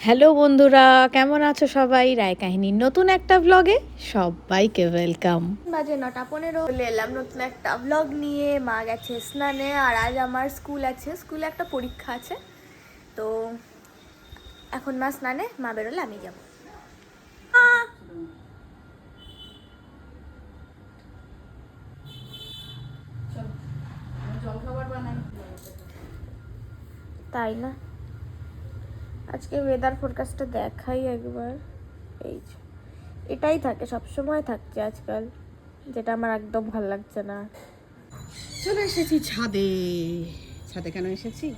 Hello বন্ধুরা কেমন আছো সবাই? রায় কাহিনীর নতুন একটা ব্লগে সবাইকে ওয়েলকাম বাজে নটা পনেরো চলে এলাম নতুন একটা ব্লগ নিয়ে। মা গেছে স্নানে আর আজ আমার স্কুল আছে। স্কুলে একটা পরীক্ষা আছে। তো এখন মা স্নানে মা বেরোলে আমি যাব! তাই না? আজকে ওয়েদার ফোরকাস্টটা দেখাই একবার। এই এটাই থাকে সব সময় থাকছে আজকাল, যেটা আমার একদম ভালো লাগছে না। চলে এসেছি ছাদে। ছাদে কেন এসেছি?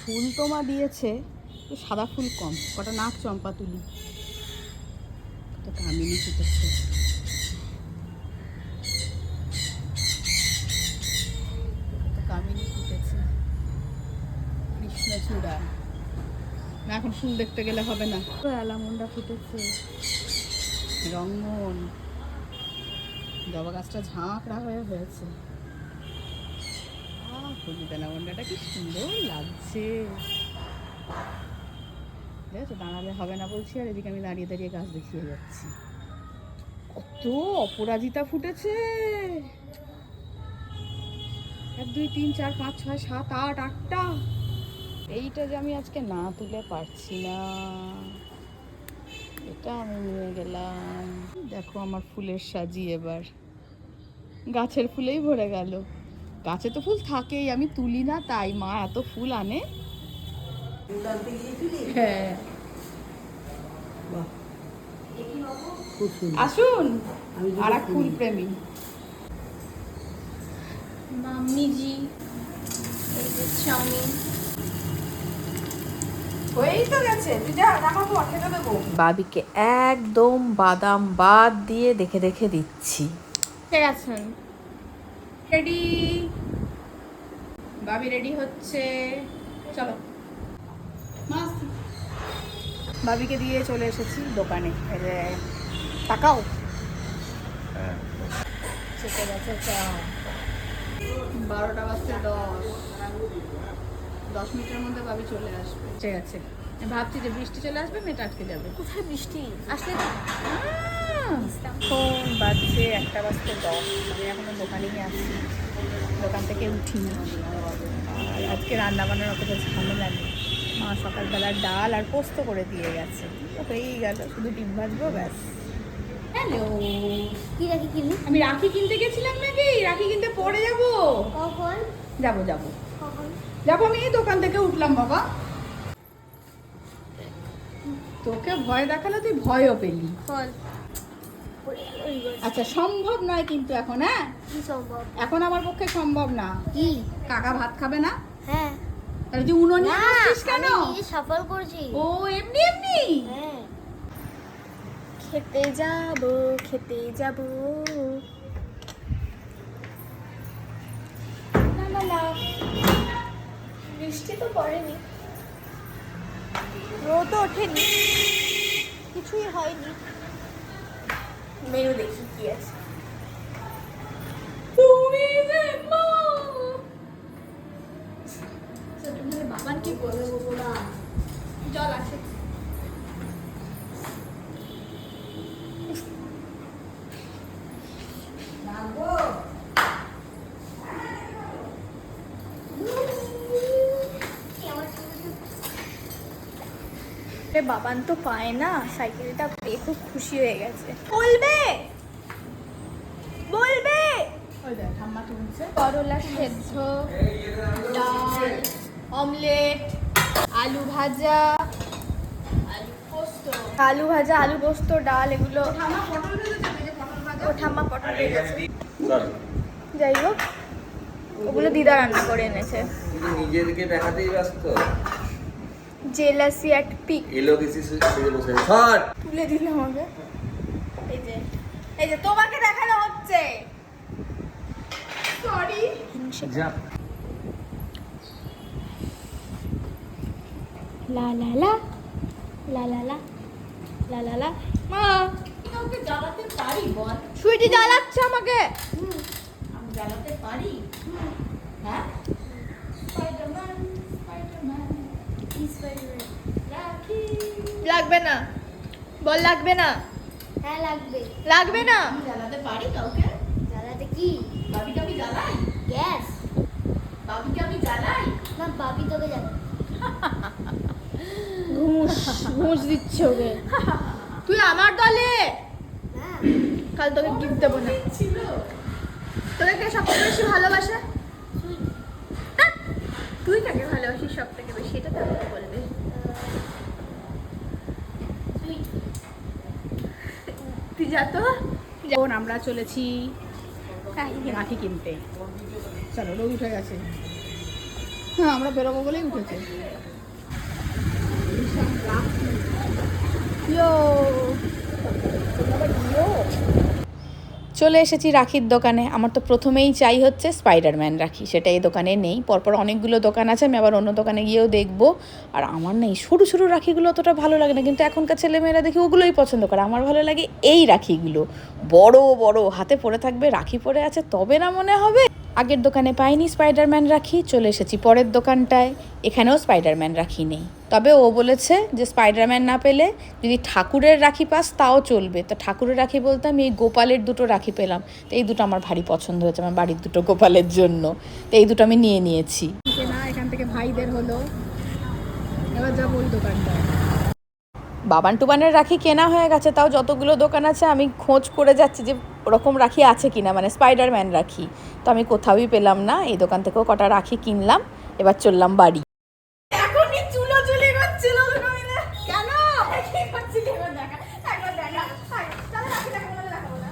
ফুল তো মা দিয়েছে সাদা ফুল কম। কটা নাক চম্পা তুলি। তো কামিনী ফুটেছে কত কামিনী ফুটেছে কৃষ্ণচূড়া না এখন ফুল দেখতে গেলে হবে না। তো অ্যালামন্ডা ফুটেছে। রঙমন জবা গাছটা ঝাঁকড়া হয়ে হয়েছে। হলুদ অ্যালামন্ডাটা কি সুন্দর লাগছে। দেখো দাঁড়ালে হবে না বলছি আর এদিকে আমি দাঁড়িয়ে দাঁড়িয়ে গাছ দেখিয়ে যাচ্ছি। কত অপরাজিতা ফুটেছে। এক দুই তিন চার পাঁচ ছয় সাত আট আটটা। এইটা যে আমি আজকে না তুলে পারছি না এটা আমি নিয়ে গেলাম। দেখো আমার ফুলের সাজি এবার। গাছের ফুলেই ভরে গেল। গাছে তো ফুল থাকেই আমি তুলি না তাই মা এত ফুল আনে। হ্যাঁ। আসুন আর এক ফুল প্রেমী মাম্মিজি চাউমিন হয়েই তো গেছে তুই যা রাখাবো খেতে দেবো বাবিকে একদম বাদাম বাদ দিয়ে দেখে দেখে দিচ্ছি। ঠিক আছেন রেডি বাবি রেডি হচ্ছে। চলো। বাবিকে দিয়ে চলে এসেছি দোকানে। তাকাও। চা বারোটা বাজতে দশ। দশ মিনিটের মধ্যে বাবি চলে আসবে। ঠিক আছে। ভাবছি যে বৃষ্টি চলে আসবে মেয়েটা আটকে যাবে। কোথায় বৃষ্টি? আসলে ফোন বাজছে একটা বাজতে দশ। আমি এখনও দোকানেই আছি দোকান থেকে উঠিনি। আর আজকে রান্না বান্নার অতটা ঝামেলা নেই মা সকালবেলা ডাল আর পোস্ত করে দিয়ে গেছে। হয়েই গেল শুধু ডিম ভাজবো ব্যাস। হ্যালো কি রাখি কিনলি? আমি রাখি কিনতে গেছিলাম নাকি? রাখি কিনতে পরে যাব? কখন? যাব যাব। যাব আমি এই দোকান থেকে উঠলাম বাবা। তোকে ভয় দেখালে তুই ভয়ও পেলি। আচ্ছা সম্ভব নয় কিন্তু এখন হ্যাঁ? এখন আমার পক্ষে সম্ভব না। কি? কাকা ভাত খাবে না? হ্যাঁ। তাহলে তুই উনো নিয়ে কেন? সফল করছি। ও এমনি এমনি? হ্যাঁ। খেতে যাব খেতে যাব। না না না। বৃষ্টি তো পড়েনি। রোদ ওঠেনি। কিছুই হয়নি। মেনু দেখি কি আছে। তুমি যে মা! বাবান কি বলে বলব না। জল আসে এ বাবান তো পায় না সাইকেলটা পেয়ে খুব খুশি হয়ে গেছে। বলবে? বলবে? করলা সেদ্ধ ডাল অমলেট আলু ভাজা আলু ভাজা আলু পোস্ত ডাল এগুলো ও ঠাম্মা পটল ভেজেছে যাই হোক ওগুলো দিদা রান্না করে এনেছে। নিজেদেরকে দেখাতেই ব্যস্ত। জেলাসি অ্যাট পিক এলো কিছু সেজে বসে তুলে দিলে আমাকে। এই যে এই যে তোমাকে দেখানো হচ্ছে। সরি যা। লা লা লা। লা লা লা লা লা লা মা! কাউকে জ্বালাতে পারি বল? সুইটি জ্বালাচ্ছে আমাকে। আমি জ্বালাতে পারি। হ্যাঁ Spiderman Spiderman He's very red. রাখি লাগবে না। বল লাগবে না। হ্যাঁ লাগবে। লাগবে না। জ্বালাতে পারি কাউকে? জ্বালাতে কি? বাবিকে আমি জ্বালাই? গ্যাস বাবিকে আমি জ্বালাই? না বাবি তোকে জ্বালাবে ঘুষ ঘুষ দিচ্ছে ওকে। তুই আমার দলে? কাল তোকে গিফট দেবো না। ছিল। তোকে কে সবথেকে বেশি ভালোবাসে? তুই কাকে ভালোবাসিস সব থেকে বেশি? এটা তো আমাকে বলবে। তুই যা তো। এখন আমরা চলেছি রাখি কিনতে। চলো রোদ উঠে গেছে। হ্যাঁ আমরা বেরোবো বলেই উঠেছে। চলে এসেছি রাখির দোকানে। আমার তো প্রথমেই চাই হচ্ছে স্পাইডারম্যান রাখি, সেটা এই দোকানে নেই। পরপর অনেকগুলো দোকান আছে, আমি আবার অন্য দোকানে গিয়েও দেখব। আর আমার না এই সরু সরু রাখিগুলো অতটা ভালো লাগে না, কিন্তু এখনকার ছেলেমেয়েরা দেখি ওগুলোই পছন্দ করে। আমার ভালো লাগে এই রাখিগুলো। বড় বড়, হাতে পরে থাকবে, রাখি পরে আছে, তবে না মনে হবে আগের দোকানে পাইনি স্পাইডারম্যান রাখি চলে এসেছি পরের দোকানটায়। এখানেও স্পাইডারম্যান রাখি নেই। তবে ও বলেছে যে স্পাইডারম্যান না পেলে যদি ঠাকুরের রাখি পাস তাও চলবে। তো ঠাকুরের রাখি বলতে আমি এই গোপালের দুটো রাখি পেলাম। তো এই দুটো আমার ভারী পছন্দ হয়েছে আমার বাড়ির দুটো গোপালের জন্য। তো এই দুটো আমি নিয়ে নিয়েছি। কেনা এখান থেকে ভাইদের হলো। এবার যাব ওই দোকানটায়। বাবান টুবানের রাখি কেনা হয়ে গেছে তাও যতগুলো দোকান আছে আমি খোঁজ করে যাচ্ছি যে ওরকম রাখি আছে কিনা? মানে স্পাইডারম্যান রাখি। তো আমি কোথাওই পেলাম না। এই দোকান থেকেও কটা রাখি কিনলাম। এবার চললাম বাড়ি। কেন? কি করছিলি এবার দেখা। একবার দেখা। আয়, তাহলে রাখি দেখাবো না। দেখাবো না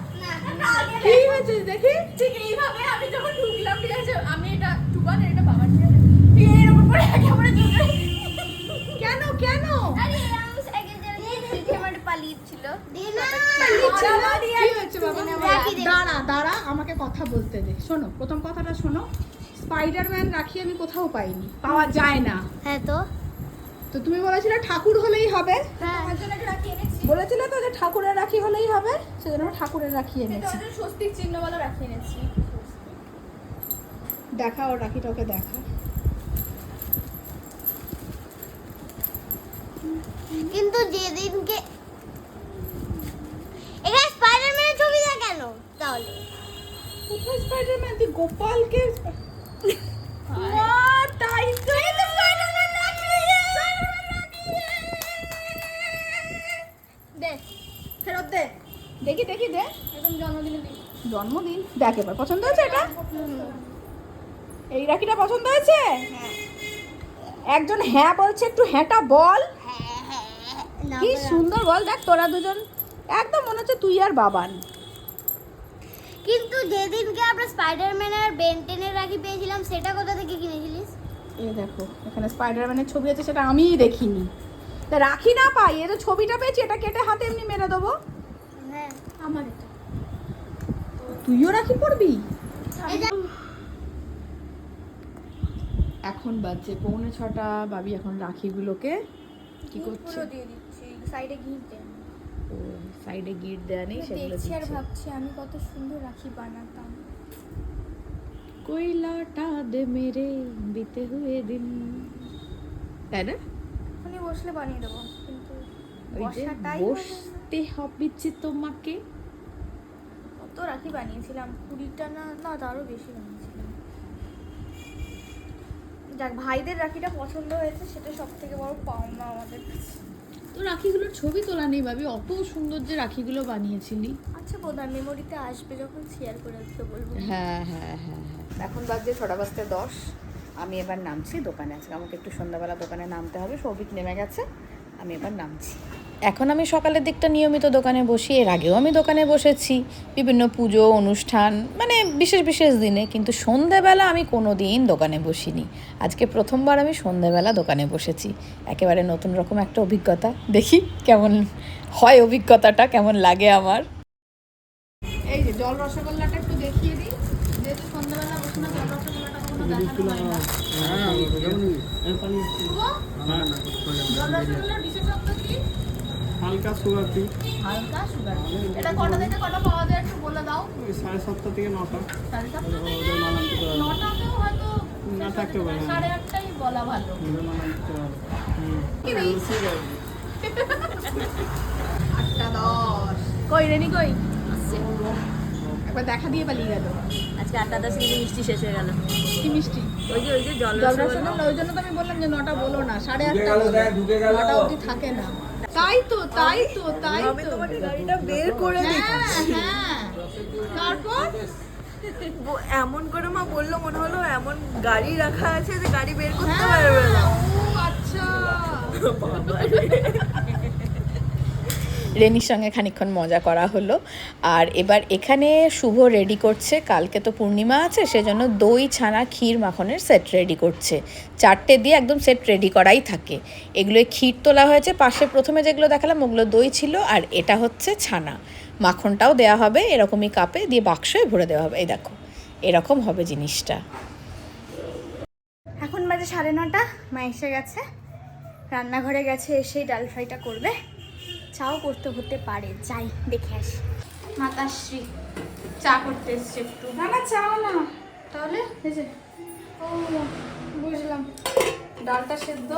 না আগে কি হয়েছে দেখি? ঠিক এইভাবে আমি যখন ঢুকলাম ঠিক আছে আমি এটা টুবান এটা বাবার ঠিক আছে এরকম করে একেবারে কেন কেন? আরে দাঁড়া দাঁড়া আমাকে কথা বলতে দে। শোনো প্রথম কথাটা শোনো। স্পাইডারম্যান রাখি আমি কোথাও পাইনি। পাওয়া যায় না। হ্যাঁ তো। তো তুমি বলেছিলে ঠাকুর হলেই হবে? হ্যাঁ। আমার জন্য একটা রাখি এনেছি। বলেছিলে তো যে ঠাকুরের রাখি হলেই হবে? সেজন্য ঠাকুরের রাখি এনেছি। স্বস্তিক চিহ্ন বলে রাখি এনেছি। দেখা ও রাখিটা ওকে দেখা। কিন্তু যেদিনকে এখানে স্পাইডারম্যানের ছবি না কেন তাহলে। কোথায় স্পাইডারম্যান তুই গোপালকে তাই দে ফেরত দে। দেখি দেখি দে। একদম জন্মদিনে জন্মদিন। দেখ এবার পছন্দ হয়েছে এটা? এই রাখিটা পছন্দ হয়েছে? একজন হ্যাঁ বলছে একটু হ্যাঁটা বল। কি সুন্দর বল। দেখ তোরা দুজন একদম মনে হচ্ছে তুই আর বাবান কিন্তু যেদিনকে আমরা স্পাইডারম্যান আর বেন্টেনের রাখি পেয়েছিলাম সেটা কোথা থেকে কিনেছিলিস? এই দেখো এখানে স্পাইডারম্যানের ছবি আছে সেটা আমিই দেখিনি। তা রাখি না পাই এ তো ছবিটা পেয়েছি এটা কেটে হাতে এমনি মেরে দেবো? হ্যাঁ। আমার এটা। তুইও রাখি পড়বি এখন বাজছে পৌনে ছটা বাবি এখন রাখিগুলোকে কি করছে? দিয়ে দিচ্ছি সাইডে ঘি ও সাইডে গিট দেয়া নেই সেগুলো দেখছি আর দিচ্ছে। ভাবছি আমি কত সুন্দর রাখি বানাতাম कोई लौटा दे मेरे बीते हुए दिन তাই না এখনই বসলে বানিয়ে দেবো কিন্তু ওই যে বসাটাই বসতে হবে যে তোমাকে কত রাখি বানিয়েছিলাম কুড়িটা না না তারও বেশি বানিয়েছিলাম যাক ভাইদের রাখিটা পছন্দ হয়েছে সেটা সব থেকে বড় পাওনা আমাদের কাছে তো রাখিগুলোর ছবি তোলা নেই ভাবি অত সুন্দর যে রাখিগুলো বানিয়েছিলি। আচ্ছা বোধহয় মেমোরিতে আসবে যখন শেয়ার করে দিতে বলব। হ্যাঁ হ্যাঁ হ্যাঁ হ্যাঁ। এখন বাজে ছটা বাজতে দশ। আমি এবার নামছি দোকানে আজকে আমাকে একটু সন্ধ্যাবেলা দোকানে নামতে হবে সৌভিক নেমে গেছে। আমি এবার নামছি। এখন আমি সকালের দিকটা নিয়মিত দোকানে বসি এর আগেও আমি দোকানে বসেছি বিভিন্ন পুজো অনুষ্ঠান মানে বিশেষ বিশেষ দিনে কিন্তু সন্ধেবেলা আমি কোনো দিন দোকানে বসিনি। আজকে প্রথমবার আমি সন্ধেবেলা দোকানে বসেছি। একেবারে নতুন রকম একটা অভিজ্ঞতা। দেখি কেমন হয় অভিজ্ঞতাটা কেমন লাগে আমার। এই যে জল রসগোল্লাটা একটু দেখিয়ে দিই। যেহেতু সন্ধ্যাবেলা বসে না জল রসগোল্লাটা কখনো দেখানো হয় না। জল রসগোল্লার বিশেষত্ব কি? হালকা সুগার দিই হালকা সুগার এটা কটা থেকে কটা পাওয়া যায় একটু বলে দাও। সাড়ে সাতটা থেকে নটা। সাড়ে সাতটা থেকে? নটাতেও হয়তো না থাকতে পারে। সাড়ে আটটাই বলা ভালো? আটটা দশ। কই রেনি কই? একবার দেখা দিয়ে পালিয়ে গেল। আজকে আটটা দশে কিন্তু মিষ্টি শেষ হয়ে গেল। কি মিষ্টি? ওই যে ওই যে জল জল রসগোল্লা। ওই জন্য তো আমি বললাম যে নটা বলো না সাড়ে আটটা নটা অবধি থাকে না। তাই তো তাই তো তাই তো। গাড়িটা বের করে হ্যাঁ হ্যাঁ। তারপর? এমন করে মা বলল মনে হলো এমন গাড়ি রাখা আছে যে গাড়ি বের করতে হ্যাঁ, পারবে না। ও আচ্ছা। রেনির সঙ্গে খানিকক্ষণ মজা করা হলো। আর এবার এখানে শুভ রেডি করছে। কালকে তো পূর্ণিমা আছে, সেজন্য দই, ছানা, ক্ষীর, মাখনের সেট রেডি করছে। চারটে দিয়ে একদম সেট রেডি করাই থাকে। এগুলো ক্ষীর তোলা হয়েছে। পাশে প্রথমে যেগুলো দেখালাম, ওগুলো দই ছিল, আর এটা হচ্ছে ছানা। মাখনটাও দেওয়া হবে এরকমই কাপে, দিয়ে বাক্সে ভরে দেওয়া হবে। এই দেখো, এরকম হবে জিনিসটা। এখন বাজে সাড়ে নটা, মা এসে গেছে। রান্নাঘরে গেছে, এসেই ডাল ফ্রাইটা করবে। চাও করতে হতে পারে। যাই দেখে আসি। মাতাশ্রী চা করতে এসছে একটু। না না চাও না তাহলে এই যে ও বুঝলাম। ডালটা সেদ্ধ।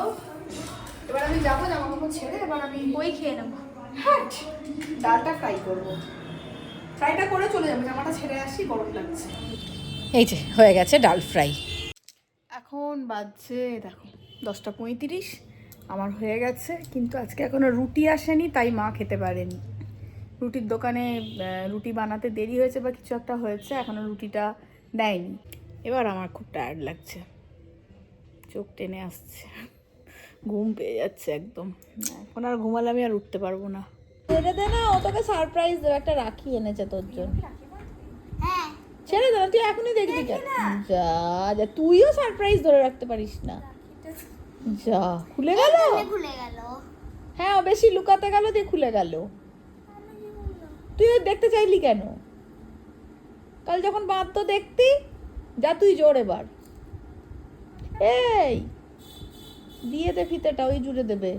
এবার আমি যাব জামা কাপড় ছেড়ে এবার আমি বই খেয়ে নেব। হাট ডালটা ফ্রাই করব। ফ্রাইটা করে চলে যাব জামাটা ছেড়ে আসি গরম লাগছে। এই যে হয়ে গেছে ডাল ফ্রাই। এখন বাজছে দেখো দশটা পঁয়ত্রিশ। আমার হয়ে গেছে কিন্তু আজকে এখনও রুটি আসেনি তাই মা খেতে পারেনি। রুটির দোকানে রুটি বানাতে দেরি হয়েছে বা কিছু একটা হয়েছে এখনও রুটিটা দেয়নি। এবার আমার খুব টায়ার্ড লাগছে। চোখ টেনে আসছে। ঘুম পেয়ে যাচ্ছে একদম। এখন আর ঘুমালে আমি আর উঠতে পারব না। ছেড়ে দে না ও তোকে সারপ্রাইজ দেবে। একটা রাখি এনেছে তোর জন্য। হ্যাঁ। ছেড়ে দে না তুই এখনই দেখবি। যা যা তুইও সারপ্রাইজ ধরে রাখতে পারিস না। যা খুলে গেল? খুলে গেল। হ্যাঁ বেশি লুকাতে গেল দিয়ে খুলে গেল। তুই দেখতে চাইলি কেন? কাল যখন বাঁধতো দেখতি যা তুই জোর এবার। এই দিয়ে দে ফিতেটা ওই জুড়ে দেবে।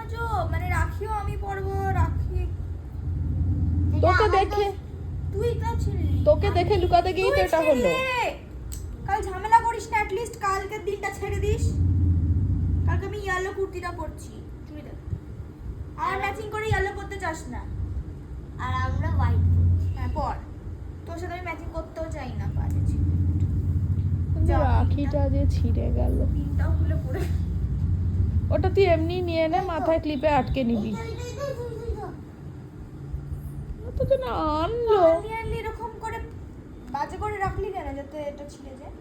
আজো মানে রাখিও আমি পরবো রাখি। তোকে দেখে তুই তোকে দেখে লুকাতে গিয়েই তো এটা হলো। কাল ঝামেলা করিস না অ্যাটলিস্ট কালকের দিনটা ছেড়ে দিস। কালকে আমি ইয়েলো কুর্তিটা পরছি তুই দেখ। আর ম্যাচিং করে ইয়েলো পরতে চাস না। আর আমরা হোয়াইট হ্যাঁ পর। তোর সাথে আমি ম্যাচিং করতেও চাই না কিন্তু রাখিটা যে ছিঁড়ে গেল। পিনটাও খুলে পড়ে। ওটা তুই এমনি নিয়ে নে মাথায় ক্লিপে আটকে নিবি। তো যেন আনলো এরকম বাজে করে রাখলি কেন যাতে এটা ছিঁড়ে যায়?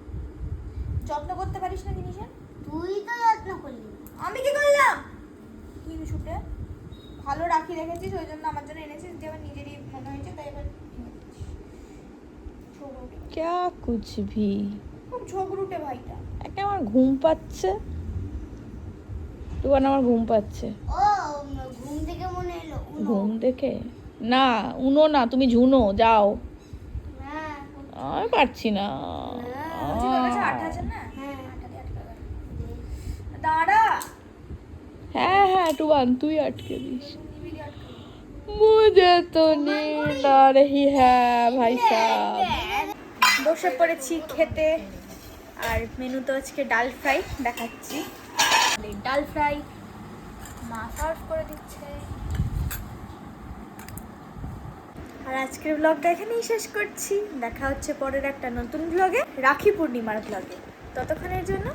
যত্ন করতে পারিস না জিনিসের? তুই তো যত্ন করলি। আমি কি করলাম? তুই শুটে ভালো রাখি রেখেছিস ওই জন্য আমার জন্য এনেছিস যে আমার নিজেরই মনে হয়েছে তাই এবার। ক্যা কুছ ভি খুব ঝগড়ুটে ভাইটা। একে আমার ঘুম পাচ্ছে। টুকান আমার ঘুম পাচ্ছে। ও ঘুম থেকে মনে এলো ঘুম দেখে না উনো না তুমি ঝুনো যাও। আর পারছি না। হ্যাঁ, আচ্ছা, দাঁড়া। হ্যাঁ হ্যাঁ টুবান তুই আটকে দিস। মুঝে তো নীল আ রহি হ্যাঁ ভাই সাহেব বসে পড়েছি খেতে। আর মেনু তো আজকে ডাল ফ্রাই দেখাচ্ছি। ডাল ফ্রাই মা সার্ভ করে দিচ্ছে। আর আজকের ব্লগটা এখানেই শেষ করছি। দেখা হচ্ছে পরের একটা নতুন ব্লগে রাখি পূর্ণিমার ব্লগে ততক্ষণের জন্য